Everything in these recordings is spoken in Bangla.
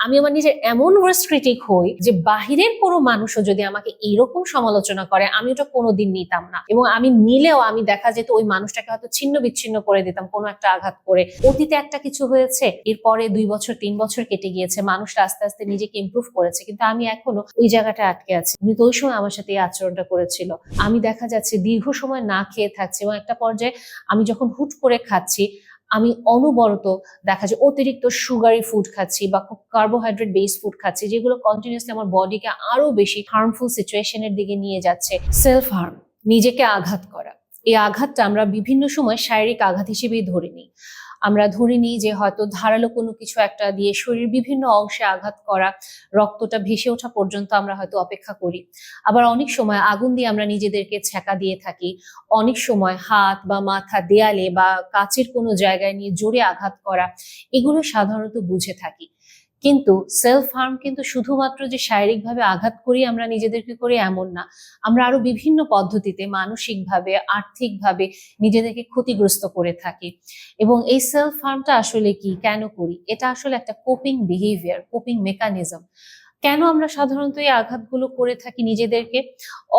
আমি আমার নিজের এমন ভার্স্ট ক্রিটিক হই যে বাহিরের কোনো মানুষও যদি আমাকে এইরকম সমালোচনা করে, আমি ওটা কোনোদিন নিতাম না। এবং আমি নিলেও আমি দেখা যেত ওই মানুষটাকে হয়তো ছিন্ন বিচ্ছিন্ন করে দিতাম, কোনো একটা আঘাত করে। অতীতে একটা কিছু হয়েছে, এরপরে দুই বছর, তিন বছর কেটে গিয়েছে, মানুষটা আস্তে আস্তে নিজেকে ইমপ্রুভ করেছে, কিন্তু আমি এখনও ওই জায়গাটা আটকে আছি। উনি তো ওই সময় আমার সাথে এই আচরণটা করেছিল। আমি দেখা যাচ্ছে দীর্ঘ সময় না খেয়ে থাকছি এবং একটা পর্যায়ে আমি যখন হুট করে খাচ্ছি আমি অনবরত দেখা যায় অতিরিক্ত সুগারি ফুড খাচ্ছি বা কার্বোহাইড্রেট বেস ফুড খাচ্ছি, যেগুলো কন্টিনিউসলি আমার বডিকে আরও বেশি হার্মফুল সিচুয়েশনের দিকে নিয়ে যাচ্ছে। সেলফ হার্ম নিজেকে আঘাত করা। এই আঘাতটা আমরা বিভিন্ন সময় শারীরিক আঘাত হিসেবেই ধরে নিই। আমরা ধরে নিই যে হয়তো ধারালো কোনো কিছু একটা দিয়ে শরীর বিভিন্ন অংশে আঘাত করা, রক্তটা ভেসে ওঠা পর্যন্ত আমরা হয়তো অপেক্ষা করি। আবার অনেক সময় আগুন দিয়ে আমরা নিজেদেরকে ছ্যাঁকা দিয়ে থাকি। অনেক সময় হাত বা মাথা দেয়ালে বা কাচের কোনো জায়গায় নিয়ে জোরে আঘাত করা, এগুলো সাধারণত বুঝে থাকি। কিন্তু সেলফ হার্ম কিন্তু শুধুমাত্র যে শারীরিকভাবে আঘাত করি আমরা নিজেদেরকে করি এমন না। আমরা আরও বিভিন্ন পদ্ধতিতে মানসিকভাবে, আর্থিকভাবে নিজেদেরকে ক্ষতিগ্রস্ত করে থাকি। এবং এই সেলফ হার্মটা আসলে কি? কেন করি? এটা আসলে একটা কোপিং বিহেভিয়ার কোপিং মেকানিজম কেন আমরা সাধারণত এই আঘাতগুলো করে থাকি নিজেদেরকে?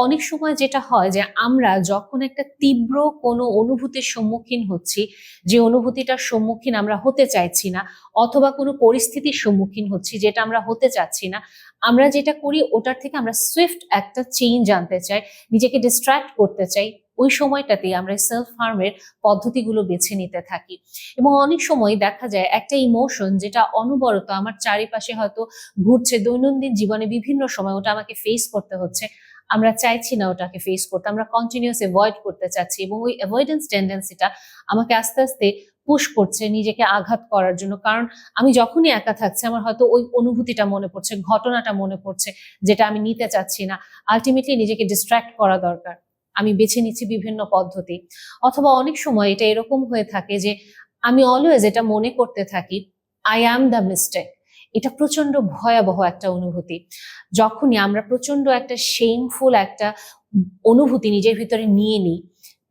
অনেক সময় যেটা হয় যে আমরা যখন একটা তীব্র কোনো অনুভূতির সম্মুখীন হচ্ছি, যে অনুভূতিটার সম্মুখীন আমরা হতে চাইছি না, অথবা কোনো পরিস্থিতির সম্মুখীন হচ্ছি যেটা আমরা হতে চাচ্ছি না, আমরা যেটা করি ওটার থেকে আমরা সুইফট একটা চেঞ্জ আনতে চাই, নিজেকে ডিস্ট্র্যাক্ট করতে চাই। ওই সময়টাতেই আমরা সেলফ হার্মের পদ্ধতিগুলো বেছে নিতে থাকি। এবং অনেক সময় দেখা যায় একটা ইমোশন যেটা অনবরত আমার চারিপাশে হয়তো ঘুরছে, দৈনন্দিন জীবনে বিভিন্ন সময় ওটা আমাকে ফেস করতে হচ্ছে। আমরা চাইছি না ওটাকে ফেস করতে, আমরা কন্টিনিউস অ্যাভয়েড করতে চাচ্ছি এবং ওই অ্যাভয়েডেন্স টেন্ডেন্সিটা আমাকে আস্তে আস্তে পুশ করছে নিজেকে আঘাত করার জন্য। কারণ আমি যখনই একা থাকছি, আমার হয়তো ওই অনুভূতিটা মনে পড়ছে, ঘটনাটা মনে পড়ছে, যেটা আমি নিতে চাচ্ছি না। আলটিমেটলি নিজেকে ডিস্ট্র্যাক্ট করা দরকার। আমি বেছে নিচ্ছি বিভিন্ন পদ্ধতি। অথবা অনেক সময় এটা এরকম হয়ে থাকে যে আমি অলওয়েজ এটা মনে করতে থাকি আই অ্যাম দ্য মিস্টেক এটা প্রচণ্ড ভয়াবহ একটা অনুভূতি। যখনই আমরা প্রচণ্ড একটা শেমফুল একটা অনুভূতি নিজের ভিতরে নিয়ে নিই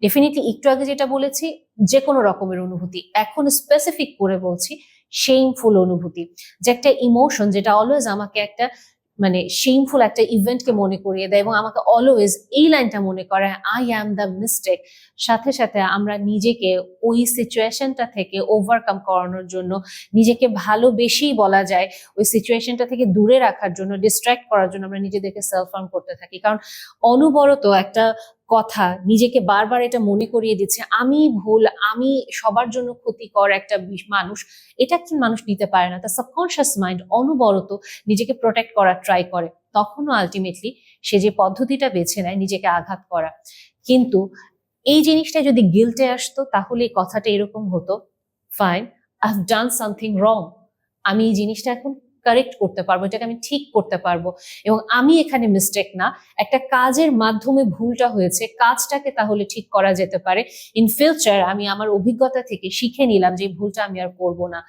ডেফিনেটলি একটু আগে যেটা বলেছি যে কোনো রকমের অনুভূতি। এখন স্পেসিফিক করে বলছি শেমফুল অনুভূতি। যে একটা ইমোশন যেটা অলওয়েজ আমাকে একটা মানে শেমফুল একটা ইভেন্টকে মনে করিয়ে দেয় এবং আমাকে অলওয়েজ এই লাইনটা মনে করে আই অ্যাম দ্য মিস্টেক সাথে সাথে আমরা নিজেকে ওই সিচুয়েশনটা থেকে ওভারকাম করানোর জন্য নিজেকে ভালোবেসেই বলা যায়, ওই সিচুয়েশনটা থেকে দূরে রাখার জন্য ডিস্ট্র্যাক্ট করার জন্য আমরা নিজেদেরকে সেলফ হার্ম করতে থাকি। কারণ অনবরত একটা কথা, নিজেকে বারবার এটা মনে করিয়ে দিচ্ছে, আমি ভুল, আমি সবার জন্য ক্ষতিকর একটা মানুষ, এটা একজন মানুষ নিতে পারে না। তার সাবকনশিয়াস মাইন্ড অনবরত নিজেকে প্রোটেক্ট করার ট্রাই করে। তখনও আলটিমেটলি সে যে পদ্ধতিটা বেছে নেয়, নিজেকে আঘাত করা। কিন্তু এই জিনিসটা যদি গিল্টে আসতো, তাহলে এই কথাটা এরকম হতো fine I have done something wrong আমি এই জিনিসটা এখন কারেক্ট করতে পারব, এটাকে আমি ঠিক করতে পারব। এবং আমি এখানে মিস্টেক না, একটা কাজের মাধ্যমে ভুলটা হয়েছে, কাজটাকে তাহলে ঠিক করা যেতে পারে। ইন ফিউচার আমি আমার অভিজ্ঞতা থেকে শিখে নিলাম যে ভুলটা আমি আর করব না।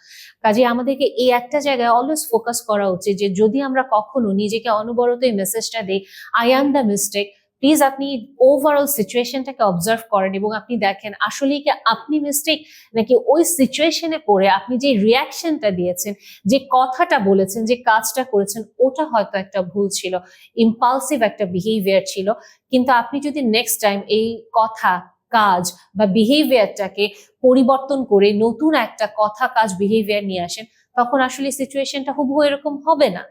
কাজে আমাদেরকে এই একটা জায়গায় অলওয়েজ ফোকাস করা উচিত যে যদি আমরা কখনো নিজেকে অনবরত এই মেসেজটা দিই I am the mistake please আপনি ওভারঅল সিচুয়েশনটাকে অবজার্ভ করেন এবং আপনি দেখেন, আসলেই কি আপনি মিস্টেক নাকি ওই সিচুয়েশনে পড়ে আপনি যে রিয়াকশনটা দিয়েছেন, যে কথাটা বলেছেন, যে কাজটা করেছেন, ওটা হয়তো একটা ভুল ছিল ইম্পালসিভ একটা বিহেভিয়ার ছিল। কিন্তু আপনি যদি নেক্সট টাইম এই কথা, কাজ বা বিহেভিয়ারটাকে পরিবর্তন করে নতুন একটা কথা, কাজ বিহেভিয়ার নিয়ে আসেন, তখন আসলে সিচুয়েশনটা হুবহু এরকম হবে না।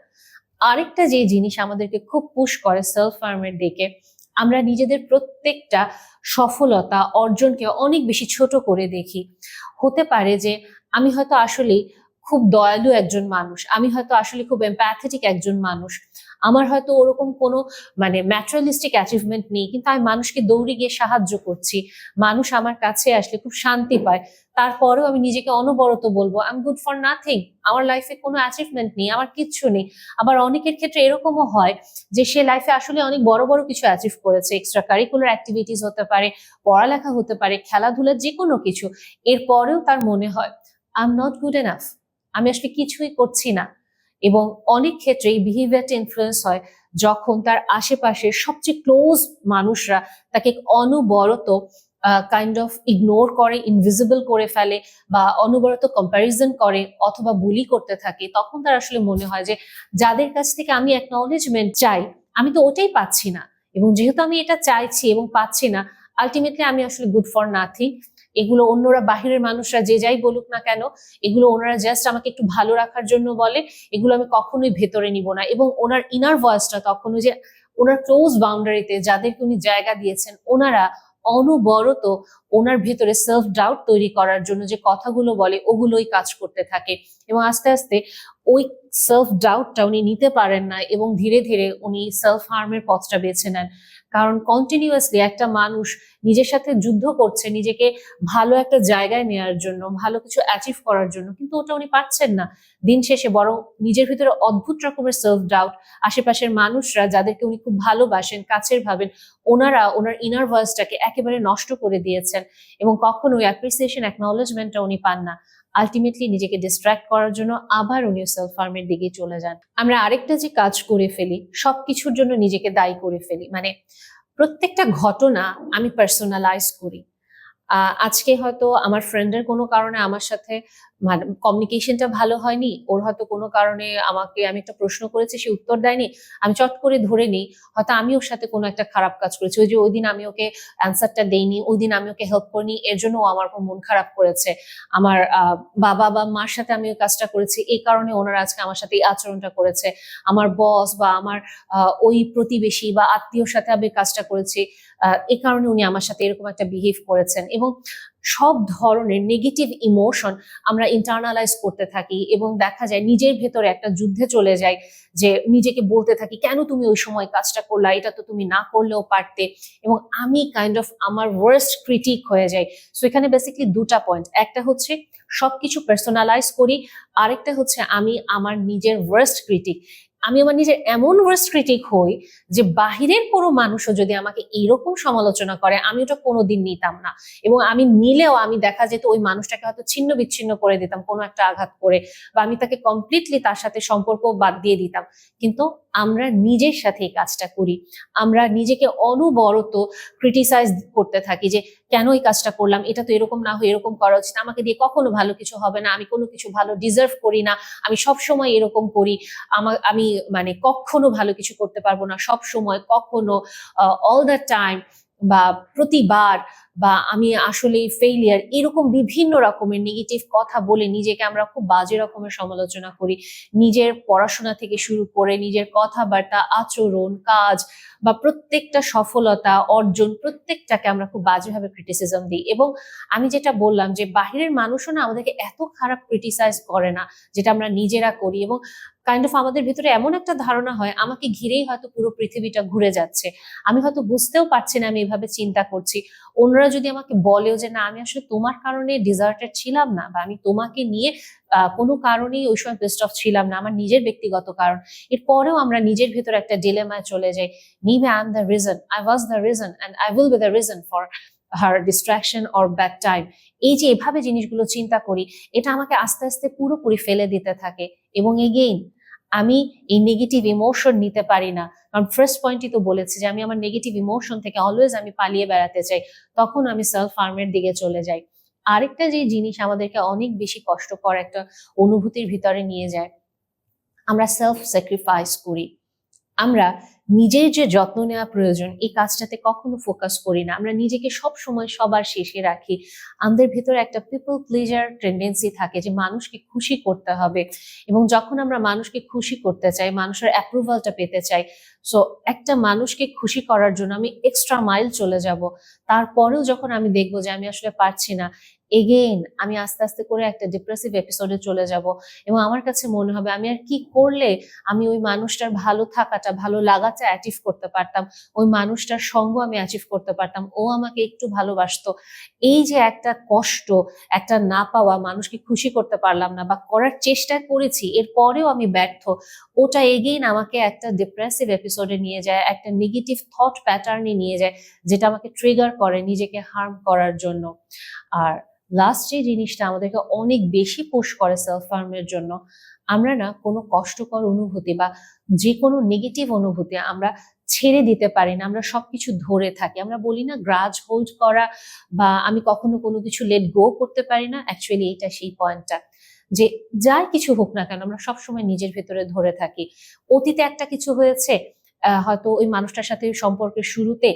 আরেকটা যে জিনিস আমাদেরকে খুব পুশ করে সেলফ ফার্মের দিকে আমরা নিজেদের প্রত্যেকটা সফলতা অর্জনকে অনেক বেশি ছোট করে দেখি। হতে পারে যে আমি হয়তো আসলে খুব দয়ালু একজন মানুষ, আমি হয়তো আসলে খুব এম্প্যাথেটিক একজন মানুষ আমার হয়তো ওরকম কোনো মানে ম্যাটেরিয়ালিস্টিক অ্যাচিভমেন্ট নেই, কিন্তু আমি মানুষকে দৌড়ে গিয়ে সাহায্য করছি। মানুষ আমার কাছে আসলে খুব শান্তি পায়। তারপরেও আমি নিজেকে অনবরত বলব I am good for nothing আমার লাইফে কোনো অ্যাচিভমেন্ট নেই, আমার কিচ্ছু নেই। আবার অনেকের ক্ষেত্রে এরকমও হয় যে সে লাইফে আসলে অনেক বড় বড় কিছু অ্যাচিভ করেছে। এক্সট্রা কারিকুলার অ্যাক্টিভিটিস হতে পারে, পড়ালেখা হতে পারে খেলাধুলা যে কোনো কিছু। এরপরেও তার মনে হয় I am not good enough আমি আসলে কিছুই করছি না। এবং অনেক ক্ষেত্রে এই বিহেভিয়ারটা ইনফ্লুয়েন্স হয় যখন তার আশেপাশের সবচেয়ে ক্লোজ মানুষরা তাকে অনবরত কাইন্ড অফ ইগনোর করে ইনভিজিবল করে ফেলে বা অনবরত কম্প্যারিজন করে অথবা বুলি করতে থাকে, তখন তার আসলে মনে হয় যে যাদের কাছ থেকে আমি অ্যাকনলেজমেন্ট চাই, আমি তো ওটাই পাচ্ছি না। এবং যেহেতু আমি এটা চাইছি এবং পাচ্ছি না আলটিমেটলি আমি আসলে গুড ফর নাথিং এগুলো অন্যরা বাহিরের মানুষরা যে যাই বলুক না কেন, এগুলো ওনারা জাস্ট আমাকে একটু ভালো রাখার জন্য বলে, এগুলো আমি কখনোই ভেতরে নিব না। এবং ওনার ইনার ভয়েসটা তখন যে ওনার ক্লোজ বাউন্ডারিতে যাদেরকে উনি জায়গা দিয়েছেন, ওনারা অনবরত ওনার ভেতরে সেলফ ডাউট তৈরি করার জন্য যে কথাগুলো বলে, ওগুলোই কাজ করতে থাকে। এবং আস্তে আস্তে ওই সেলফ ডাউটটা উনি নিতে পারেন না এবং ধীরে ধীরে উনি সেলফ হার্মের পথটা বেছে নেন। কারণ কন্টিনিউয়াসলি একটা মানুষ নিজের সাথে যুদ্ধ করছে, নিজেকে ভালো একটা জায়গায় নেওয়ার জন্য, ভালো কিছু অ্যাচিভ করার জন্য, কিন্তু ওটা উনি পাচ্ছেন না। দিন শেষে বরং নিজের ভিতরে অদ্ভুত রকমের সেলফ ডাউট আশেপাশের মানুষরা যাদেরকে উনি খুব ভালোবাসেন, কাছের ভাবেন, ওনারা, ওনার ইনার ভয়েসটাকে একেবারে নষ্ট করে দিয়েছেন এবং কখনোই অ্যাপ্রিসিয়েশন অ্যাকনলেজমেন্টটা উনি পান না। আলটিমেটলি নিজেকে ডিস্ট্র্যাক্ট করার জন্য আবার উনি সেলফ ফার্মের দিকে চলে যান। আমরা আরেকটা যে কাজ করে ফেলি সব কিছুর জন্য নিজেকে দায়ী করে ফেলি। মানে প্রত্যেকটা ঘটনা আমি পার্সোনালাইজ করি। আজকে হয়তো আমার ফ্রেন্ডের কোনো কারণে আমার সাথে মানে কমিউনিকেশনটা ভালো হয়নি, ওর হয়তো কোনো কারণে আমাকে আমি একটা প্রশ্ন করেছি, সে উত্তর দেয়নি, আমি চট করে ধরে নিই, হয়তো আমি ওর সাথে কোনো একটা খারাপ কাজ করেছি, ওই যে ওই দিন আমি ওকে অ্যান্সারটা দেইনি, ওই দিন আমি ওকে হেল্প করিনি, এর জন্য ও আমার মন খারাপ করেছে। আমার বাবা বা মার সাথে আমি ওই কাজটা করেছি এই কারণে ওনারা আজকে আমার সাথে এই আচরণটা করেছে। আমার বস বা আমার ওই প্রতিবেশী বা আত্মীয়র সাথে আমি কাজটা করেছি এই কারণে উনি আমার সাথে এরকম একটা বিহেভ করেছেন এবং সব ধরনের নেগেটিভ ইমোশন আমরা ইন্টারনালাইজ করতে থাকি এবং দেখা যায় নিজের ভেতরে একটা যুদ্ধে চলে যায় যে নিজেকে বলতে থাকি, কেন তুমি ওই সময় কাজটা করলা? এটা তো তুমি না করলেও পারতে। এবং আমি কাইন্ড অফ আমার ওয়ার্স্ট ক্রিটিক হয়ে যাই। সো এখানে বেসিকলি দুটা পয়েন্ট একটা হচ্ছে সবকিছু পার্সোনালাইজ করি, আরেকটা হচ্ছে আমি আমার নিজের ওয়ার্স্ট ক্রিটিক আমি আমার নিজের এমন ওয়ার্স ক্রিটিক হই যে বাহিরের কোনো মানুষও যদি আমাকে এইরকম সমালোচনা করে, আমি ওটা কোনোদিন নিতাম না। এবং আমি নিলেও আমি দেখা যেত ওই মানুষটাকে হয়তো ছিন্ন বিচ্ছিন্ন করে দিতাম, কোনো একটা আঘাত করে, বা আমি তাকে কমপ্লিটলি তার সাথে সম্পর্ক বাদ দিয়ে দিতাম। কিন্তু আমরা নিজের সাথে এই কাজটা করি। আমরা নিজেকে অনবরত ক্রিটিসাইজ করতে থাকি যে, কেন এই কাজটা করলাম? এটা তো এরকম না হয়ে এরকম করা উচিত। আমাকে দিয়ে কখনো ভালো কিছু হবে না। আমি কোনো কিছু ভালো ডিজার্ভ করি না। আমি সব সময় এরকম করি। আমার আমি মানে কখনো ভালো কিছু করতে পারব না। সব সময় কখনো অল দ্য টাইম বা প্রতিবার বা আমি আসলে ফেইলিয়ার এরকম বিভিন্ন রকমের নেগেটিভ কথা বলে নিজেকে আমরা খুব বাজে রকমের সমালোচনা করি। নিজের পড়াশোনা থেকে শুরু করে নিজের কথাবার্তা, আচরণ, কাজ বা প্রত্যেকটা সফলতা অর্জন প্রত্যেকটাকে আমরা খুব বাজেভাবে ক্রিটিসিজম দিই। এবং আমি যেটা বললাম যে বাহিরের মানুষও না আমাদেরকে এত খারাপ ক্রিটিসাইজ করে না যেটা আমরা নিজেরা করি এবং কাইন্ড অফ আমাদের ভিতরে এমন একটা ধারণা হয়, আমাকে ঘিরেই হয়তো পুরো পৃথিবীটা ঘুরে যাচ্ছে। আমি হয়তো বুঝতেও পারছি না আমি এভাবে চিন্তা করছি। অন্যরা যদি আমাকে বলেও যে, না, আমি আসলে তোমার কারণে ডিজার্টেড ছিলাম না বা আমি তোমাকে নিয়ে কোনো কারণেই ওই সময় বেস্ট অফ ছিলাম না, আমার নিজের ব্যক্তিগত কারণ, এরপরেও আমরা নিজের ভিতরে একটা ডিলেমায় চলে যাই। Maybe I am the reason I was the reason and I will be the reason for her destruction or bad time এই যে, এভাবে জিনিসগুলো চিন্তা করি, এটা আমাকে আস্তে আস্তে পুরোপুরি ফেলে দিতে থাকে এবং এগেইন আমি এই নেগেটিভ ইমোশন নিতে পারি না। কারণ ফার্স্ট পয়েন্টই তো বলেছি যে আমি আমার নেগেটিভ ইমোশন থেকে অলওয়েজ আমি পালিয়ে বেড়াতে চাই, তখন আমি সেলফ ফার্মের দিকে চলে যাই। আরেকটা যে জিনিস আমাদেরকে অনেক বেশি কষ্টকর একটা অনুভূতির ভিতরে নিয়ে যায়, আমরা সেলফ স্যাক্রিফাইস করি। আমরা নিজের যে যত্ন নেওয়া প্রয়োজন, এই কাজটাতে কখনো ফোকাস করি না। আমরা নিজেকে সব সময় সবার শেষে রাখি। আমাদের ভেতরে একটা পিপল প্লেজার টেন্ডেন্সি থাকে যে মানুষকে খুশি করতে হবে। এবং যখন আমরা মানুষকে খুশি করতে চাই, মানুষের অ্যাপ্রুভালটা পেতে চাই সো একটা মানুষকে খুশি করার জন্য আমি এক্সট্রা মাইল চলে যাব। তারপরেও যখন আমি দেখব যে আমি আসলে পারছি না এগেইন আমি আস্তে আস্তে করে একটা ডিপ্রেসিভ এপিসোডে চলে যাব এবং আমার কাছে মনে হবে আমি আর কি করলে আমি ওই মানুষটার ভালো থাকাটা, ভালো লাগাটা অ্যাচিভ করতে পারতাম, ওই মানুষটার সঙ্গ আমি অ্যাচিভ করতে পারতাম, ও আমাকে একটু ভালোবাসতো। এই যে একটা কষ্ট, একটা না পাওয়া, মানুষকে খুশি করতে পারলাম না বা করার চেষ্টা করেছি, এরপরেও আমি ব্যর্থ, ওটা এগেইন আমাকে একটা ডিপ্রেসিভ এপিসোডে নিয়ে যায়, একটা নেগেটিভ থট প্যাটার্নে নিয়ে যায়, যেটা আমাকে ট্রিগার করে নিজেকে হার্ম করার জন্য। আর লাস্ট যে জিনিসটা আমাদেরকে অনেক বেশি পুশ করে সেলফ হার্মের জন্য, আমরা না কোনো কষ্টকর অনুভূতি বা যে কোনো নেগেটিভ অনুভূতি আমরা ছেড়ে দিতে পারি না, আমরা সবকিছু ধরে থাকি। আমরা বলি না গ্রাজ হোল্ড করা বা আমি কখনো কোনো কিছু লেট গো করতে পারি না অ্যাকচুয়ালি এটা সেই পয়েন্টটা যে যাই কিছু হোক না কেন, আমরা সবসময় নিজের ভেতরে ধরে থাকি। অতীতে একটা কিছু হয়েছে হয়তো ওই মানুষটার সাথে সম্পর্কের শুরুতে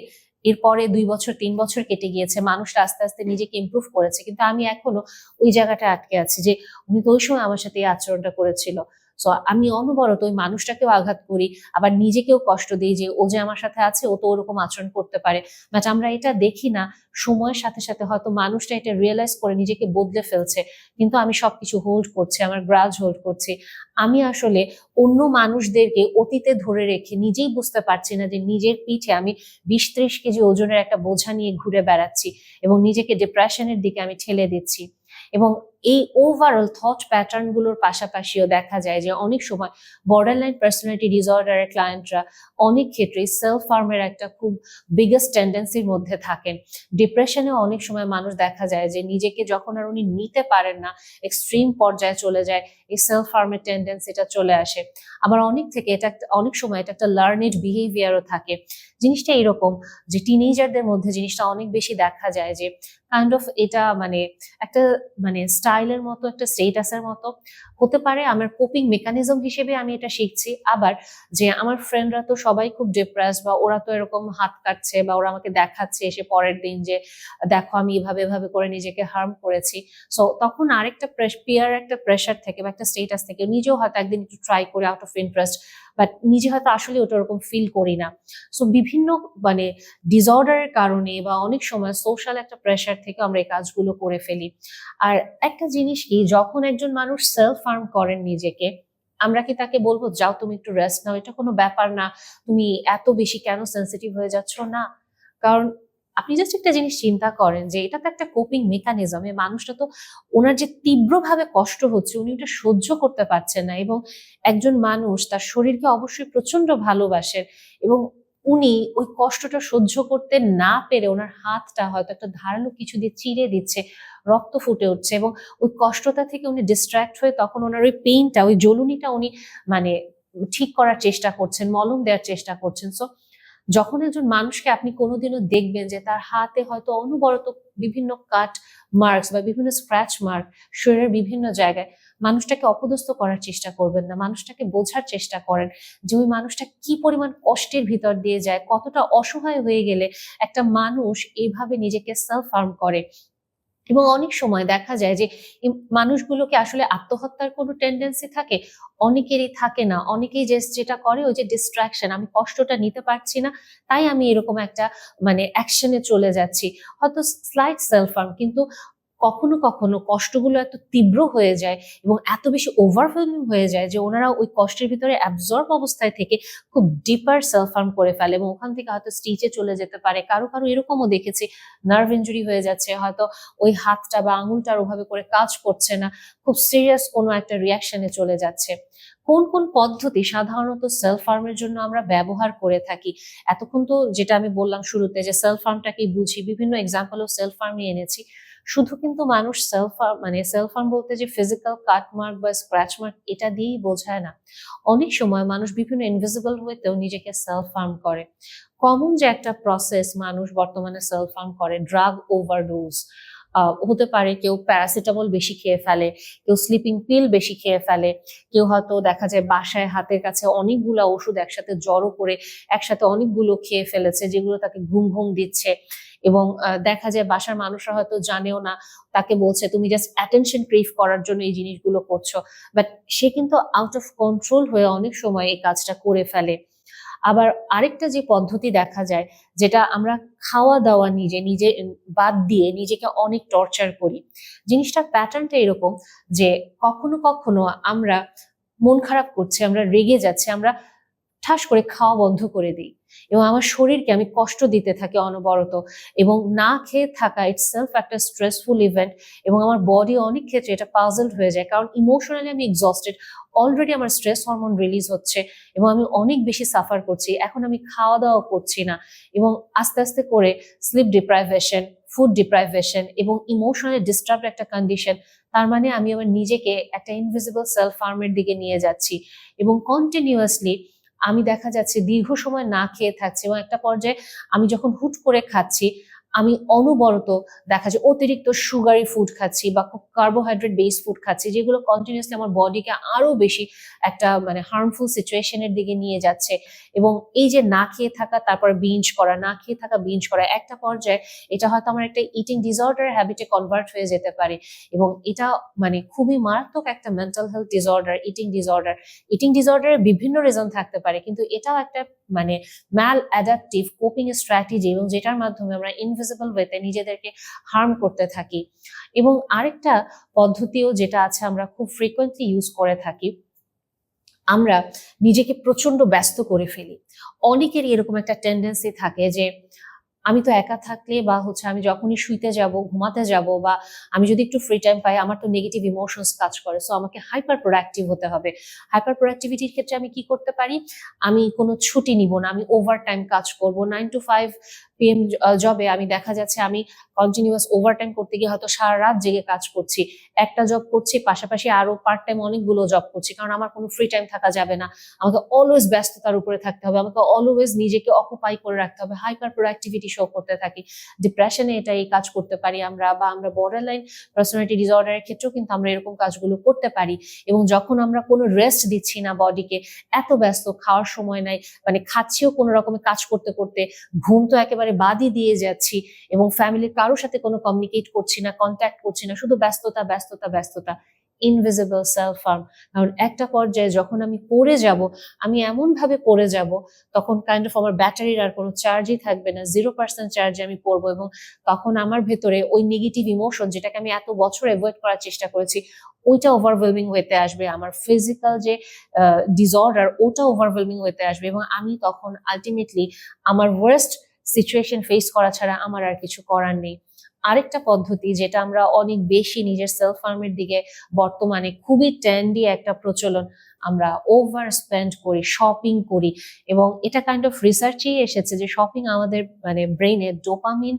এরপরে দুই বছর, তিন বছর কেটে গিয়েছে, মানুষটা আস্তে আস্তে নিজেকে ইমপ্রুভ করেছে। কিন্তু আমি এখনও ওই জায়গাটা আটকে আছি যে উনি তো ওই সময় আমার সাথে এই আচরণটা করেছিল। সো আমি অনবরত ওই মানুষটাকেও আঘাত করি, আবার নিজেকেও কষ্ট দিই যে ও যে আমার সাথে আছে, ও তো ওরকম আচরণ করতে পারে। বাট আমরা এটা দেখি না, সময়ের সাথে সাথে হয়তো মানুষটা এটা রিয়েলাইজ করে নিজেকে বদলে ফেলছে, কিন্তু আমি সবকিছু হোল্ড করছি, আমার গ্রাজ হোল্ড করছি। আমি আসলে অন্য মানুষদেরকে অতীতে ধরে রেখে নিজেই বুঝতে পারছি না যে নিজের পিঠে আমি বিশ ত্রিশ কেজি ওজনের একটা বোঝা নিয়ে ঘুরে বেড়াচ্ছি এবং নিজেকে ডিপ্রেশনের দিকে আমি ঠেলে দিচ্ছি। এবং এই ওভারঅল থট প্যাটার্নগুলোর পাশাপাশিও দেখা যায় যে অনেক সময় বর্ডার লাইন পার্সোনালিটি ডিসঅর্ডারের ক্লায়েন্টরা অনেক ক্ষেত্রে সেলফ ফার্মের একটা খুব বিগেস্ট টেন্ডেন্সির মধ্যে থাকেন। ডিপ্রেশনে অনেক সময় মানুষ দেখা যায় যে নিজেকে যখন আর উনি নিতে পারেন না এক্সট্রিম পর্যায়ে চলে যায়, এই সেলফ ফার্মের টেন্ডেন্সিটা চলে আসে। আবার অনেক থেকে এটা অনেক সময় এটা একটা লার্নেড বিহেভিয়ারও থাকে। জিনিসটা এরকম যে টিনেজারদের মধ্যে জিনিসটা অনেক বেশি দেখা যায় যে কাইন্ড অফ এটা মানে একটা মানে স্টাইলের মতো, একটা স্টেটাসের মতো, হতে পারে আমার কোপিং মেকানিজম হিসেবে আমি এটা শিখছি। আবার যে আমার ফ্রেন্ডরা তো সবাই খুব ডিপ্রেস বা ওরা তো এরকম হাত কাটছে বা ওরা আমাকে দেখাচ্ছে এসে পরের দিন যে, দেখো, আমি এভাবে এভাবে করে নিজেকে হার্ম করেছি। সো তখন আরেকটা পিয়ার একটা প্রেশার থেকে বা একটা স্টেটাস থেকে নিজেও হয়তো একদিন একটু ট্রাই করে আউট অফ ইন্টারেস্ট বাট নিজে হয়তো আসলে ওটা ওরকম ফিল করি না। সো বিভিন্ন মানে ডিসঅর্ডারের কারণে বা অনেক সময় সোশ্যাল একটা প্রেশার থেকে আমরা এই কাজগুলো করে ফেলি। আর একটা জিনিস কি, যখন একজন মানুষ সেলফ ফার্ম করেন নিজেকে, আমরা কি তাকে বলব, যাও তুমি একটু রেস্ট নাও, এটা কোনো ব্যাপার না। তুমি এত বেশি কেন সেন্সিটিভ হয়ে যাচ্ছ? না। কারণ আপনি জাস্ট একটা জিনিস চিন্তা করেন যে এটা তো একটা কোপিং মেকানিজম এই মানুষটা তো ওনার যে তীব্রভাবে কষ্ট হচ্ছে, উনি ওটা সহ্য করতে পারছেন না এবং একজন মানুষ তার শরীরকে অবশ্যই প্রচণ্ড ভালোবাসেন এবং উনি ওই কষ্টটা সহ্য করতে না পেরে ওনার হাতটা হয়তো একটা ধারালো কিছু দিয়ে চিড়ে দিচ্ছে, রক্ত ফুটে উঠছে এবং ওই কষ্টটা থেকে উনি ডিস্ট্র্যাক্ট হয়ে তখন ওনার ওই পেইনটা ওই জ্বলুনিটা উনি মানে ঠিক করার চেষ্টা করছেন, মলম দেওয়ার চেষ্টা করছেন। সো যখন একজন মানুষকে আপনি কোনোদিনও দেখবেন যে তার হাতে হয়তো অনবরত বিভিন্ন কাট মার্কস বা বিভিন্ন স্ক্র্যাচ মার্ক শরীরের বিভিন্ন জায়গায় মানুষটাকে অপদস্থ করার চেষ্টা করবেন না, মানুষটাকে বোঝার চেষ্টা করেন যে ওই মানুষটা কি পরিমাণ কষ্টের ভিতর দিয়ে যায়, কতটা অসহায় হয়ে গেলে একটা মানুষ এভাবে নিজেকে সেলফ হার্ম করে। এবং অনেক সময় দেখা যায় যে মানুষগুলোকে আসলে আত্মহত্যার কোনো টেন্ডেন্সি থাকে, অনেকেরই থাকে না। অনেকেই যে যেটা করে ওই যে ডিস্ট্রাকশন আমি কষ্টটা নিতে পারছি না, তাই আমি এরকম একটা মানে অ্যাকশনে চলে যাচ্ছি। হয়তো স্লাইট সেলফার্ম কিন্তু কখনো কখনো কষ্টগুলো এত তীব্র হয়ে যায় এবং এত বেশি ওভারওয়েলমিং হয়ে যায় যে ওনারা ওই কষ্টের ভিতরে অ্যাবজর্ব অবস্থায় থেকে খুব ডিপার সেলফ হার্ম করে ফেলে এবং ওখান থেকে হয়তো স্টিচে চলে যেতে পারে। কারও কারও এরকমও দেখেছি নার্ভ ইঞ্জুরি হয়ে যাচ্ছে, হয়তো ওই হাতটা বা আঙুলটার ওভাবে করে কাজ করছে না, খুব সিরিয়াস কোনো একটা রিয়াকশনে চলে যাচ্ছে। কোন কোন পদ্ধতি সাধারণত সেলফ ফার্মের জন্য আমরা ব্যবহার করে থাকি? এতক্ষণ তো যেটা আমি বললাম শুরুতে যে সেলফ ফার্মটাকে বুঝি, বিভিন্ন এক্সাম্পল ও সেলফ ফার্মই এনেছি। শুধু কিন্তু মানুষ সেলফ মানে সেলফ ফার্ম বলতে যে ফিজিক্যাল কাট মার্ক বা স্ক্র্যাচ মার্ক এটা দিয়েই বোঝায় না। অনেক সময় মানুষ বিভিন্ন ইনভিজিবল হইতেও নিজেকে সেলফ ফার্ম করে। কমন যে একটা প্রসেস মানুষ বর্তমানে সেলফ আর্ম করে ড্রাগ ওভারডোজ হতে পারে কেউ প্যারাসিটামল বেশি খেয়ে ফেলে, কেউ স্লিপিং পিল বেশি খেয়ে ফেলে, কেউ হয়তো দেখা যায় বাসায় হাতের কাছে অনেকগুলো ওষুধ একসাথে জড়ো করে একসাথে অনেকগুলো খেয়ে ফেলেছে যেগুলো তাকে ঘুম ঘুম দিচ্ছে এবং দেখা যায় বাসার মানুষরা হয়তো জানেও না, তাকে বলছে তুমি জাস্ট অ্যাটেনশন ক্রেভ করার জন্য এই জিনিসগুলো করছ। বাট সে কিন্তু আউট অফ কন্ট্রোল হয়ে অনেক সময় এই কাজটা করে ফেলে। আবার আরেকটা যে পদ্ধতি দেখা যায়, যেটা আমরা খাওয়া দাওয়া নিজে নিজে বাদ দিয়ে নিজেকে অনেক টর্চার করি, জিনিসটা প্যাটার্নটা এরকম যে কখনো কখনো আমরা মন খারাপ করছে, আমরা রেগে যাচ্ছে, আমরা ঠাস করে খাওয়া বন্ধ করে দিই। এবং আমার শরীরকে আমি কষ্ট দিতে থাকি অনবরত এবং না খেয়ে থাকা ইটস সেলফ একটা স্ট্রেসফুল ইভেন্ট এবং আমার বডি অনেক ক্ষেত্রে এটা পাজলড হয়ে যায়। কারণ ইমোশনালি আমি এক্সস্টেড অলরেডি আমার স্ট্রেস হরমোন রিলিজ হচ্ছে এবং আমি অনেক বেশি সাফার করছি। এখন আমি খাওয়া দাওয়া করছি না এবং আস্তে আস্তে করে স্লিপ ডিপ্রাইভেশন ফুড ডিপ্রাইভেশন এবং ইমোশনালি ডিস্টার্ব একটা কন্ডিশন তার মানে আমি আমার নিজেকে একটা ইনভিজিবল সেলফ ফার্মের দিকে নিয়ে যাচ্ছি এবং কন্টিনিউয়াসলি আমি দেখা যাচ্ছে দীর্ঘ সময় না খেয়ে থাকছি এবং একটা পর্যায়ে আমি যখন হুট করে খাচ্ছি আমি অনবরত দেখা যায় অতিরিক্ত সুগারি ফুড খাচ্ছি বা কার্বোহাইড্রেট বেস ফুড খাচ্ছি, যেগুলো কন্টিনিউসলি আমার বডিকে আরও বেশি একটা মানে হার্মফুল সিচুয়েশনের দিকে নিয়ে যাচ্ছে। এবং এই যে না খেয়ে থাকা, তারপর বিঞ্জ করা, না খেয়ে থাকা বিঞ্জ করা, একটা পর্যায়ে এটা হয়তো আমার একটা ইটিং ডিসঅর্ডার হ্যাবিটে কনভার্ট হয়ে যেতে পারে। এবং এটা মানে খুবই মারাত্মক একটা mental health disorder eating disorder eating ডিসঅর্ডারের বিভিন্ন রিজন থাকতে পারে, কিন্তু এটাও একটা মানে ম্যাল অ্যাডাপটিভ কোপিং স্ট্র্যাটেজি এবং যেটার মাধ্যমে আমরা ইনভিজিবল ওয়েতে নিজেদেরকে হার্ম করতে থাকি। এবং আরেকটা পদ্ধতিও যেটা আছে আমরা খুব ফ্রিকোয়েন্টলি ইউজ করে থাকি, আমরা নিজেকে প্রচণ্ড ব্যস্ত করে ফেলি। অনেকেরই এরকম একটা টেন্ডেন্সি থাকে যে আমি তো একা থাকলে বা হচ্ছে আমি যখনই শুইতে যাব, ঘুমাতে যাব বা আমি যদি একটু ফ্রি টাইম পাই, আমার তো নেগেটিভ ইমোশনস কাজ করে। সো আমাকে হাইপার প্রোডাক্টিভ হতে হবে। হাইপার প্রোডাক্টিভিটির ক্ষেত্রে আমি কি করতে পারি? আমি কোনো ছুটি নিব না, আমি ওভার টাইম কাজ করব। নাইন টু ফাইভ পিএম জবে আমি দেখা যাচ্ছে আমি কন্টিনিউয়াস ওভার টাইম করতে গিয়ে হয়তো সারা রাত জেগে কাজ করছি। একটা জব করছি, পাশাপাশি আরও পার্ট টাইম অনেকগুলো জব করছি। কারণ আমার কোনো ফ্রি টাইম থাকা যাবে না। আমাকে অলওয়েজ ব্যস্ততার উপরে থাকতে হবে। আমাকে অলওয়েজ নিজেকে অকুপাই করে রাখতে হবে। হাইপার প্রোডাক্টিভিটি শো করতে থাকি। ডিপ্রেশনে এটা এই কাজ করতে পারি আমরা বা আমরা বর্ডার লাইন পার্সোনালিটি ডিসঅর্ডারের ক্ষেত্রেও কিন্তু আমরা এরকম কাজগুলো করতে পারি। এবং যখন আমরা কোনো রেস্ট দিচ্ছি না বডিকে এত ব্যস্ত, খাওয়ার সময় নাই মানে খাচ্ছিও কোনো রকমের কাজ করতে করতে ঘুম তো একেবারে বাদই দিয়ে যাচ্ছি এবং ফ্যামিলির কারোর সাথে কোনো কমিউনিকেট করছি না কন্ট্যাক্ট করছি না, শুধু ব্যস্ততা ব্যস্ততা ব্যস্ততা। ইনভিজিবল সেলফ ফার্ম কারণ একটা পর্যায়ে যখন আমি পড়ে যাব, আমি এমন ভাবে পড়ে যাব, তখন কাইন্ড অফ আমার ব্যাটারির আর কোনো চার্জই থাকবে না। জিরো পার্সেন্ট চার্জে আমি পড়ব এবং তখন আমার ভেতরে ওই নেগেটিভ ইমোশন যেটাকে আমি এত বছর অ্যাভয়েড করার চেষ্টা করেছি, ওইটা ওভারওয়েলমিং হতে আসবে। আমার ফিজিক্যাল যে ডিসঅর্ডার ওটা ওভারওয়েলমিং হতে আসবে এবং আমি তখন আলটিমেটলি আমার ওয়ার্স্ট সিচুয়েশন ফেস করা ছাড়া আমার আর কিছু করার নেই। আরেকটা পদ্ধতি যেটা আমরা অনেক বেশি নিজের সেলফ ফার্মের দিকে বর্তমানে খুবই ট্রেন্ডি একটা প্রচলন আমরা ওভার স্পেন্ড করি শপিং করি এবং এটা কাইন্ড অফ রিসার্চেই এসেছে যে শপিং আমাদের মানে ব্রেইনে ডোপামিন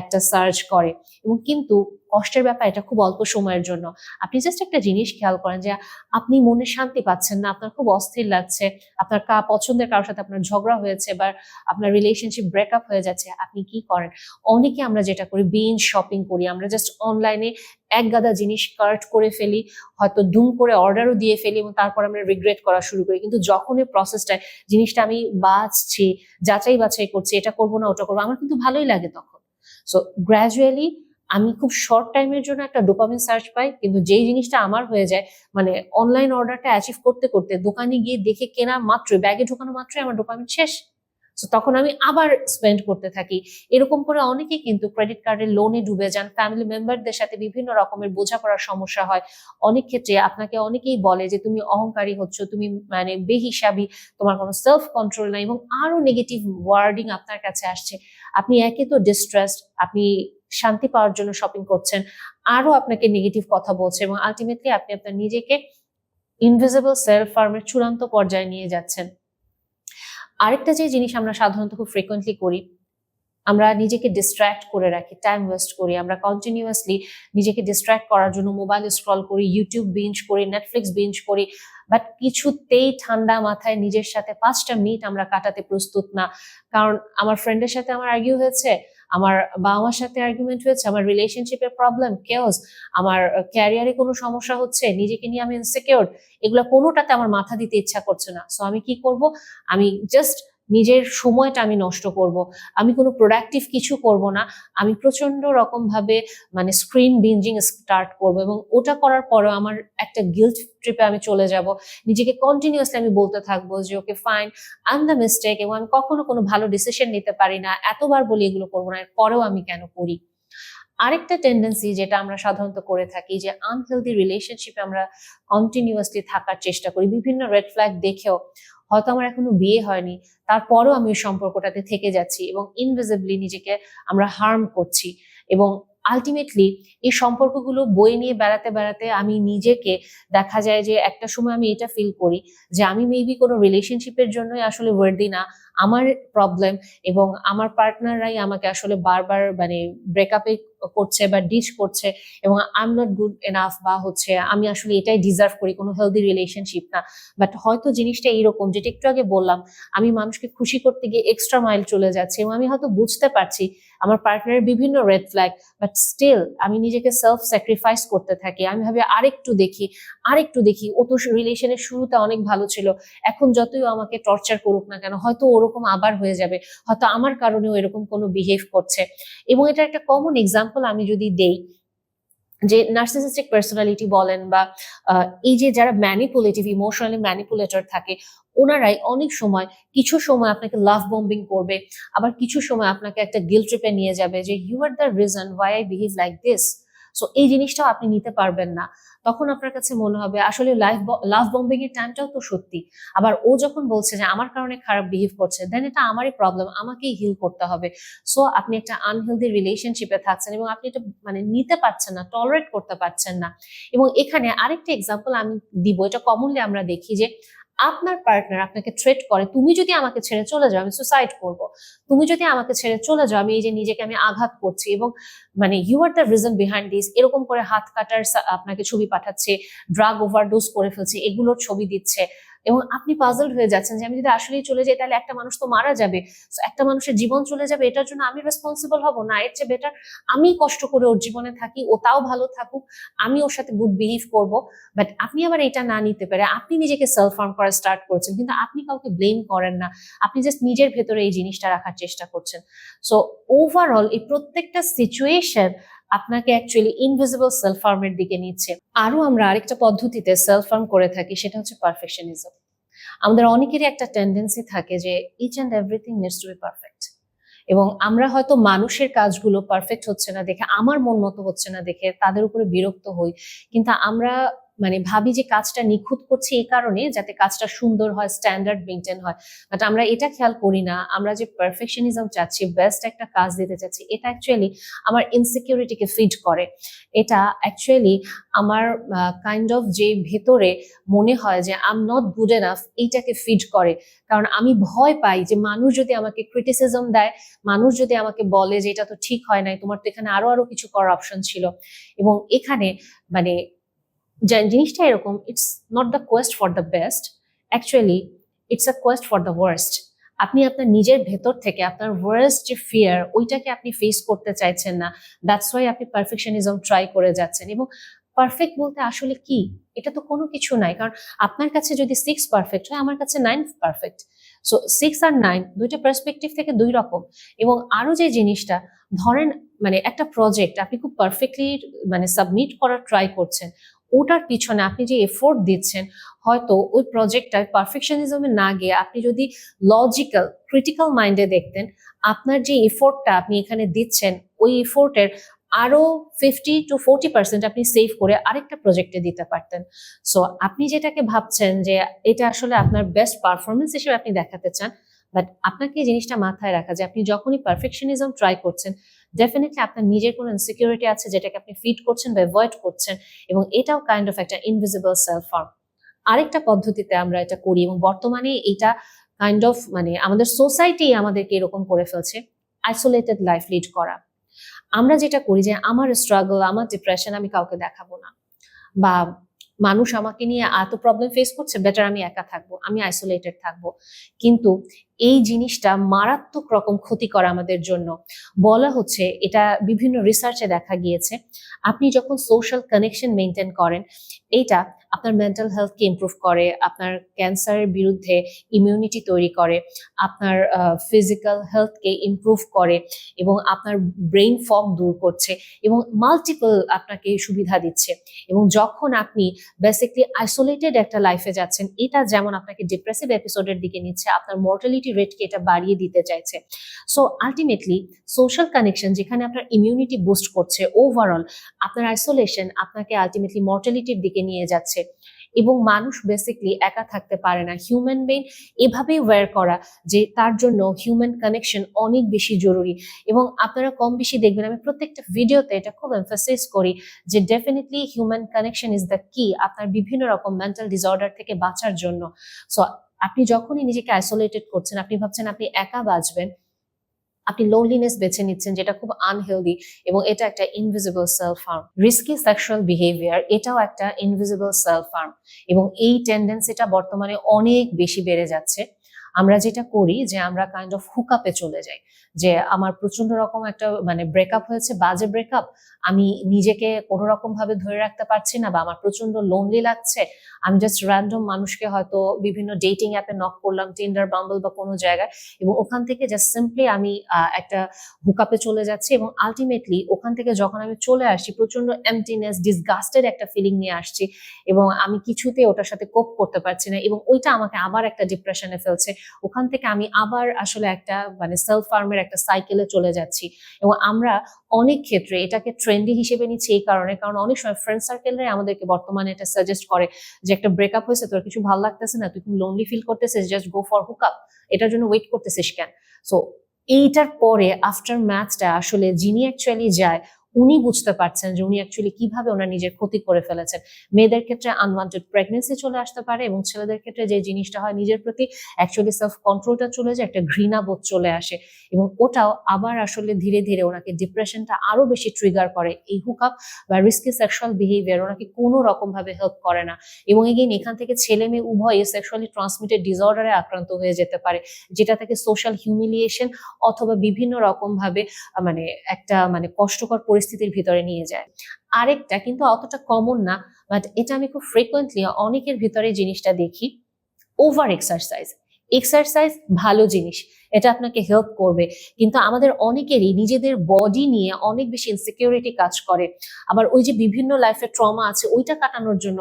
একটা সার্চ করে এবং কিন্তু কষ্টের ব্যাপার এটা খুব অল্প সময়ের জন্য। আপনি জাস্ট একটা জিনিস খেয়াল করেন যে আপনি মনে শান্তি পাচ্ছেন না, আপনার খুব অস্থির লাগছে, আপনার কা পছন্দের কারোর সাথে আপনার ঝগড়া হয়েছে বা আপনার রিলেশনশিপ ব্রেকআপ হয়ে যাচ্ছে, আপনি কি করেন? অনেকে আমরা যেটা করি বিন শপিং করি, আমরা জাস্ট অনলাইনে এক গাদা জিনিস কার্ট করে ফেলি, হয়তো দুম করে অর্ডারও দিয়ে ফেলি এবং তারপর আমরা রিগ্রেট করা শুরু করি। কিন্তু যখন এই প্রসেসটায় জিনিসটা আমি বাছছি যাচাই বাছাই করছি, এটা করব না, ওটা করব, আমার কিন্তু ভালোই লাগে তখন। সো গ্র্যাজুয়ালি আমি খুব শর্ট টাইমের জন্য একটা ডোপামিন সার্চ পাই, কিন্তু যেই জিনিসটা আমার হয়ে যায় মানে অনলাইন অর্ডারটা অ্যাচিভ করতে করতে দোকানে গিয়ে দেখে কেনা মাত্র ব্যাগে ঢোকানো মাত্রই আমার ডোপামিন শেষ। তো তখন আমি আবার স্পেন্ড করতে থাকি। এরকম করে অনেকেই কিন্তু ক্রেডিট কার্ডের লোনে ডুবে যান। ফ্যামিলি মেম্বারদের সাথে বিভিন্ন রকমের বোঝাপড়ার সমস্যা হয়। অনেক ক্ষেত্রে আপনাকে অনেকেই বলে যে, তুমি অহংকারী হচ্ছ, তুমি মানে বেহিসাবি, তোমার কোনো সেলফ কন্ট্রোল নাই এবং আরও নেগেটিভ ওয়ার্ডিং আপনার কাছে আসছে। আপনি একে তো ডিস্ট্রেসড আপনি শান্তি পাওয়ার জন্য শপিং করছেন আরও আপনাকে নেগেটিভ কথা বলছে এবং আলটিমেটলি আপনি আপনার নিজেকে ইনভিজিবল সেলফ ফার্মের চূড়ান্ত পর্যায়ে নিয়ে যাচ্ছেন। আরেকটা যে জিনিস আমরা সাধারণত খুব ফ্রিকোয়েন্টলি করি, আমরা নিজেকে ডিস্ট্র্যাক্ট করে রাখি টাইম ওয়েস্ট করি, আমরা কন্টিনিউয়াসলি নিজেকে ডিস্ট্র্যাক্ট করার জন্য মোবাইল স্ক্রল করি ইউটিউব বিঞ্জ করি নেটফ্লিক্স বিঞ্জ করি বাট কিছুতেই ঠান্ডা মাথায় নিজের সাথে পাঁচটা মিনিট আমরা কাটাতে প্রস্তুত না। কারণ আমার ফ্রেন্ডের সাথে আমার আর্গিউ হয়েছে আমার বাবা মার সাথে আর্গুমেন্ট হয়েছে, আমার রিলেশনশিপের প্রবলেম কেওস আমার ক্যারিয়ারে কোনো সমস্যা হচ্ছে, নিজেকে নিয়ে আমি ইনসিকিউর এগুলো কোনোটাতে আমার মাথা দিতে ইচ্ছা করছে না। সো আমি কি করব? আমি জাস্ট নিজের সময়টা আমি নষ্ট করব, আমি কোনো প্রোডাক্টিভ কিছু করব না, আমি প্রচণ্ড রকম ভাবে মানে স্ক্রিন বিঞ্জিং স্টার্ট করব এবং ওটা করার পরেও আমার একটা গিল্ট ট্রিপে আমি চলে যাব। নিজেকে কন্টিনিউয়াসলি আমি বলতে থাকব যে okay fine am the mistake এবং আমি কখনো কোনো ভালো ডিসিশন নিতে পারি না, এতবার বলি এগুলো করব না পরেও আমি কেন করি? আরেকটা টেন্ডেন্সি যেটা আমরা সাধারণত করে থাকি যে আনহেলদি রিলেশনশিপে আমরা কন্টিনিউয়াসলি থাকার চেষ্টা করি, বিভিন্ন রেড ফ্ল্যাগ দেখেও। হয়তো আমার এখনও বিয়ে হয়নি, তারপরও আমি ওই সম্পর্কটাতে থেকে যাচ্ছি এবং ইনভিজিবলি নিজেকে আমরা হার্ম করছি এবং আলটিমেটলি এই সম্পর্কগুলো বয়ে নিয়ে বেড়াতে বেড়াতে আমি নিজেকে দেখা যায় যে একটা সময় আমি এটা ফিল করি যে আমি মেবি কোনো রিলেশনশিপের জন্যই আসলে ওয়ার্দি না আমার প্রবলেম এবং আমার পার্টনাররাই আমাকে আসলে বারবার মানে ব্রেকআপে করছে বা ডিচ করছে এবং I am not good enough বা হচ্ছে আমি আসলে এটাই ডিজার্ভ করি, কোনো হেলদি রিলেশনশিপ না। বাট হয়তো জিনিসটা এইরকম যেটা একটু আগে বললাম, আমি মানুষকে খুশি করতে গিয়ে এক্সট্রা মাইল চলে যাচ্ছি এবং আমি হয়তো বুঝতে পারছি আমার পার্টনারের বিভিন্ন রেড ফ্ল্যাগ বাট স্টিল আমি নিজেকে সেলফ স্যাক্রিফাইস করতে থাকি। আমি ভাবি আরেকটু দেখি আরেকটু দেখি। ও তো রিলেশনের শুরুতে অনেক ভালো ছিল, এখন যতই আমাকে টর্চার করুক না কেন, হয়তো ওরকম আবার হয়ে যাবে। হয়তো আমার কারণেও এরকম কোনো বিহেভ করছে। এবং এটা একটা কমন এক্সাম্পল আমি যদি দেই, যে নার্সিসিস্টিক পার্সোনালিটি বলেন বা এই যে যারা ম্যানিপুলেটিভ ইমোশনালি ম্যানিপুলেটর থাকে, ওনারাই অনেক সময়, কিছু সময় আপনাকে লাভ বম্বিং করবে, আবার কিছু সময় আপনাকে একটা গিল ট্রিপে নিয়ে যাবে যে you are the reason why I behave like this so এই জিনিসটাও আপনি নিতে পারবেন না। তখন আপনার কাছে মনে হবে, আসলে লাইফ লাভ বম্বিং এর টাইমটাও তো সত্যি। আবার ও যখন বলছে যে, আমার কারণে খারাপ বিহেভ করছে দেন এটা আমারই প্রবলেম আমাকেই হিল করতে হবে। সো আপনি একটা আনহেলদি রিলেশনশিপে থাকছেন এবং আপনি এটা মানে নিতে পারছেন না টলারেট করতে পারছেন না। এবং এখানে আরেকটা এক্সাম্পল আমি দিব, এটা কমনলি আমরা দেখি যে আপনার পার্টনার আপনাকে থ্রেট করে, তুমি যদি আমাকে ছেড়ে চলে যাও, আমি সুসাইড করব। তুমি যদি আমাকে ছেড়ে চলে যাও, আমি এই যে নিজেকে আমি আঘাত করছি এবং মানে you are the reason behind this এরকম করে হাত কাটার আপনাকে ছবি পাঠাচ্ছে ড্রাগ ওভারডোজ করে ফেলছে, এগুলোর ছবি দিচ্ছে। এবং আপনি পাজলড হয়ে যাচ্ছেন যে আমি যদি আসলেই চলে যাই, তাহলে একটা মানুষ তো মারা যাবে। একটা মানুষের জীবন চলে যাবে, এটার জন্য আমি রেসপন্সিবল হব না। এর চেয়ে বেটার আমি কষ্ট করে ওর জীবনে থাকি, ও তাও ভালো থাকুক, আমি ওর সাথে গুড বিহেভ করব। বাট আপনি আবার এটা না নিতে পারে, আপনি নিজেকে সেলফ হার্ম করা স্টার্ট করছেন, কিন্তু আপনি কাউকে ব্লেম করেন না। আপনি জাস্ট নিজের ভেতরে এই জিনিসটা রাখার চেষ্টা করছেন। সো ওভারঅল এই প্রত্যেকটা সিচুয়েশন আপনাকে অ্যাকচুয়ালি ইনভিজিবল সেলফ ফার্মের দিকে নিচ্ছে। আরও আমরা আরেকটা পদ্ধতিতে সেলফ ফার্ম করে থাকি, সেটা হচ্ছে পারফেকশনিজম আমাদের অনেকেরই একটা টেন্ডেন্সি থাকে যে each and everything needs to be perfect এবং আমরা হয়তো মানুষের কাজগুলো পারফেক্ট হচ্ছে না দেখে, আমার মন মতো হচ্ছে না দেখে তাদের উপরে বিরক্ত হই। কিন্তু আমরা মানে ভাবি যে কাজটা নিখুঁত করছি এই কারণে যাতে কাজটা সুন্দর হয় স্ট্যান্ডার্ড মেনটেন হয়। বাট আমরা এটা খেয়াল করি না। আমরা যে পারফেকশনিজম চাচ্ছি বেস্ট একটা কাজ দিতে চাচ্ছি, এটা অ্যাকচুয়ালি আমার ইনসিকিউরিটিকে ফিড করে। এটা অ্যাকচুয়ালি আমার কাইন্ড অফ যে ভেতরে মনে হয় যে আম নট গুড এনাফ এইটাকে ফিড করে। কারণ আমি ভয় পাই যে মানুষ যদি আমাকে ক্রিটিসিজম দেয়, মানুষ যদি আমাকে বলে যে এটা তো ঠিক হয় নাই, তোমার তো এখানে আরও আরও কিছু করার অপশন ছিল। এবং এখানে মানে জিনিসটা এরকম it's not the quest for the best actually it's a quest for the worst আপনি আপনার নিজের ভেতর থেকে, আপনার ওয়ার্স্ট যে ফিয়ার ওইটাকে আপনি ফেস করতে চাইছেন না দ্যাটস ওয়াই আপনি পারফেকশনিজম ট্রাই করে যাচ্ছেন, এবং পারফেক্ট বলতে আসলে কি? এটা তো কোনো কিছু নাই, কারণ আপনার কাছে যদি সিক্স পারফেক্ট হয়, আমার কাছে নাইন পারফেক্ট সো সিক্স আর নাইন দুইটা পার্সপেক্টিভ থেকে দুই রকম, এবং আরও যে জিনিসটা, ধরেন মানে একটা প্রজেক্ট আপনি খুব পারফেক্টলি মানে সাবমিট করার ট্রাই করছেন ওটার পিছনে আপনি যে এফোর্ট দিচ্ছেন, হয়তো ওই প্রজেক্টটা পারফেকশনিজমে না গিয়ে আপনি যদি লজিক্যাল ক্রিটিক্যাল মাইন্ডে দেখতেন, আপনার যে এফোর্টটা আপনি এখানে দিচ্ছেন, ওই এফোর্টের আরও ফিফটি টু ফোরটি পার্সেন্ট আপনি সেভ করে আরেকটা প্রজেক্টে দিতে পারতেন। সো আপনি যেটাকে ভাবছেন যে এটা আসলে আপনার বেস্ট পারফরমেন্স হিসেবে আপনি দেখাতে চান বাট আপনাকে এই জিনিসটা মাথায় রাখা যে আপনি যখনই পারফেকশনিজম ট্রাই করছেন ডেফিনেটলি আপনার নিজের কোনো ইনসিকিউরিটি আছে যেটাকে আপনি ফিট করছেন বা অ্যাভয়েড করছেন এবং এটাও কাইন্ড অফ একটা ইনভিজিবল সেলফ হার্ম আরেকটা পদ্ধতিতে আমরা এটা করি এবং বর্তমানে এটা কাইন্ড অফ মানে আমাদের সোসাইটি আমাদেরকে এরকম করে ফেলছে আইসোলেটেড লাইফ লিড করা। আমরা যেটা করি যে আমার স্ট্রাগল আমার ডিপ্রেশন আমি কাউকে দেখাবো না। বা মানুষ আমাকে নিয়ে এত প্রবলেম ফেস করছে বেটার আমি একা থাকব, আমি আইসোলেটেড থাকব। কিন্তু এই জিনিসটা মারাত্মক রকম ক্ষতি করে আমাদের জন্য। বলা হচ্ছে, এটা বিভিন্ন রিসার্চে দেখা গিয়েছে, আপনি যখন সোশ্যাল কানেকশন মেনটেন করেন, এটা আপনার মেন্টাল হেলথকে ইমপ্রুভ করে, আপনার ক্যান্সারের বিরুদ্ধে ইমিউনিটি তৈরি করে, আপনার ফিজিক্যাল হেলথকে ইমপ্রুভ করে এবং আপনার ব্রেইন ফগ দূর করছে এবং মাল্টিপল আপনাকে সুবিধা দিচ্ছে এবং যখন আপনি বেসিকলি আইসোলেটেড একটা লাইফে যাচ্ছেন, এটা যেমন আপনাকে ডিপ্রেসিভ এপিসোডের দিকে নিচ্ছে, আপনার মর্টালিটি রেটকে এটা বাড়িয়ে দিতে চাইছে। সো আলটিমেটলি সোশ্যাল কানেকশন যেখানে আপনার ইমিউনিটি বুস্ট করছে ওভারঅল আপনার আইসোলেশন আপনাকে আলটিমেটলি মর্টালিটির দিকে নিয়ে যাচ্ছে। এবং মানুষ বেসিকলি একা থাকতে পারে না। হিউম্যান বেইন এভাবেই ওয়্যার করা যে তার জন্য হিউম্যান কানেকশন অনেক বেশি জরুরি। এবং আপনারা কম বেশি দেখবেন, আমি প্রত্যেকটা ভিডিওতে এটা খুব এমফাসাইজ করি যে definitely human connection is the key আপনার বিভিন্ন রকম মেন্টাল ডিসঅর্ডার থেকে বাঁচার জন্য। সো আপনি যখনই নিজেকে আইসোলেটেড করছেন, আপনি ভাবছেন আপনি একা বাঁচবেন আপনি লোনলিনেস বেছে নিচ্ছেন যেটা খুব আনহেলদি এবং এটা একটা invisible self harm risky sexual behaviour এটাও একটা ইনভিজিবল সেলফ ফার্ম এবং এই টেন্ডেন্সিটা বর্তমানে অনেক বেশি বেড়ে যাচ্ছে। আমরা যেটা করি যে আমরা কাইন্ড অফ হুকআপে চলে যাই। যে আমার প্রচণ্ড রকম একটা মানে ব্রেকআপ হয়েছে, বাজে ব্রেকআপ আমি নিজেকে কোনো রকম ভাবে ধরে রাখতে পারছি না বা আমার প্রচণ্ড লোনলি লাগছে, আমি জাস্ট র্যান্ডম মানুষকে হয়তো বিভিন্ন ডেটিং অ্যাপে নক করলাম টিন্ডার বাম্বল বা কোনো জায়গায়, এবং ওখান থেকে জাস্ট সিম্পলি আমি একটা হুকআপে চলে যাচ্ছি এবং আলটিমেটলি ওখান থেকে যখন আমি চলে আসছি প্রচণ্ড এমটিনেস ডিসগাস্টেড একটা ফিলিং নিয়ে আসছি এবং আমি কিছুতে ওটার সাথে কোপ করতে পারছি না এবং ওইটা আমাকে আবার একটা ডিপ্রেশনে ফেলছে। ওখান থেকে আমি আবার আসলে একটা মানে সেলফ ফার্মের একটা সাইকেলে চলে যাচ্ছি। এবং আমরা অনেক ক্ষেত্রে এটাকে ট্রেন্ডি হিসেবে নিচ্ছি এই কারণে, কারণ অনেক সময় ফ্রেন্ড সার্কেলরাই আমাদেরকে বর্তমানে এটা সাজেস্ট করে যে একটা ব্রেকআপ হয়েছে, তোর কিছু ভালো লাগতেছে না, তুই খুব লোনলি ফিল করতেছিস just go for hook up এটার জন্য ওয়েট করতেছিস কেন? সো এইটার পরে আফটার ম্যাচটা আসলে যিনি অ্যাকচুয়ালি যায় উনি বুঝতে পারছেন যে উনি অ্যাকচুয়ালি কীভাবে ওনার নিজের ক্ষতি করে ফেলেছেন। মেয়েদের ক্ষেত্রে আনওয়ান্টেড প্রেগনেন্সি চলে আসতে পারে এবং ছেলেদের ক্ষেত্রে যে জিনিসটা হয়, নিজের প্রতি অ্যাকচুয়ালি সেলফ কন্ট্রোলটা চলে যায়, একটা ঘৃণা বোধ চলে আসে এবং ওটাও আবার আসলে ধীরে ধীরে ওনাকে ডিপ্রেশনটা আরও বেশি ট্রিগার করে। এই হুকআপ বা রিস্কি সেক্সুয়াল বিহেভিয়ার ওনাকে কোনো রকম ভাবে হেল্প করে না এবং এগেইন এখান থেকে ছেলে মেয়ে উভয়ে সেক্সুয়ালি ট্রান্সমিটেড ডিসঅর্ডারে আক্রান্ত হয়ে যেতে পারে, যেটা থেকে সোশ্যাল হিউমিলিয়েশন অথবা বিভিন্ন রকম ভাবে মানে একটা মানে কষ্টকর পরিস্থিতির ভিতরে নিয়ে যায়। আরেকটা কিন্তু অতটা কমন না বাট এটা আমি খুব ফ্রিকোয়েন্টলি অনেকের ভিতরে জিনিসটা দেখি। ওভার এক্সারসাইজ এক্সারসাইজ ভালো জিনিস, এটা আপনাকে হেল্প করবে। কিন্তু আমাদের অনেকেরই নিজেদের বডি নিয়ে অনেক বেশি ইনসিকিউরিটি কাজ করে। আবার ওই যে বিভিন্ন লাইফে ট্রমা আছে, ওইটা কাটানোর জন্য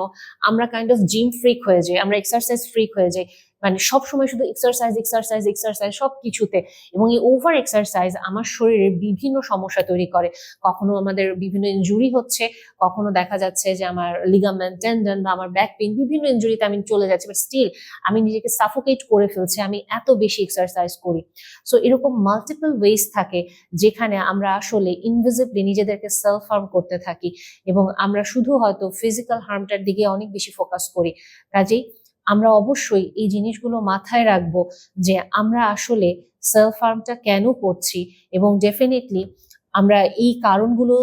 আমরা কাইন্ড অফ জিম ফ্রিক হয়ে যাই, আমরা এক্সারসাইজ ফ্রিক হয়ে যাই। মানে সব সময় শুধু এক্সারসাইজ এক্সারসাইজ এক্সারসাইজ সব কিছুতে এবং এই ওভার এক্সারসাইজ আমার শরীরে বিভিন্ন সমস্যা তৈরি করে। কখনো আমাদের বিভিন্ন ইনজুরি হচ্ছে, কখনো দেখা যাচ্ছে যে আমার লিগামেন্ট টেন্ডন বা আমার ব্যাক পেন বিভিন্ন ইনজুরিতে আমি চলে যাচ্ছি বাট স্টিল আমি নিজেকে সাফোকেট করে ফেলছি, আমি এত বেশি এক্সারসাইজ করি। সো এরকম মাল্টিপল ওয়েজ থাকে যেখানে আমরা আসলে ইনভিজিবলি নিজেদেরকে সেলফ হার্ম করতে থাকি এবং আমরা শুধু হয়তো ফিজিক্যাল হার্মটার দিকে অনেক বেশি ফোকাস করি। কাজেই আমরা অবশ্যই এই জিনিসগুলো মাথায় রাখব যে আমরা আসলে সেলফ ফার্মটা কেন করছি এবং ডেফিনেটলি আমরা এই কারণগুলো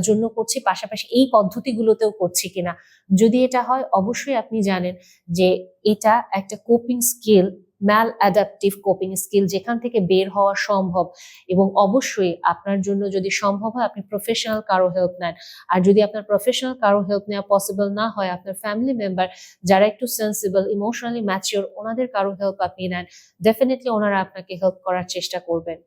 জন্য করছি, পাশাপাশি এই পদ্ধতিগুলোতেও করছি কিনা। যদি এটা হয়, অবশ্যই আপনি জানেন যে এটা একটা coping skill maladaptive coping skill যেখান থেকে বের হওয়া সম্ভব। এবং অবশ্যই আপনার জন্য যদি সম্ভব হয়, আপনি প্রফেশনাল কারও হেল্প নেন। আর যদি আপনার প্রফেশনাল কারও হেল্প নেওয়া পসিবল না হয়, আপনার ফ্যামিলি মেম্বার যারা একটু সেন্সিবল ইমোশনালি ম্যাচিওর ওনাদের কারও হেল্প আপনি নেন। ডেফিনেটলি ওনারা আপনাকে হেল্প করার চেষ্টা করবেন।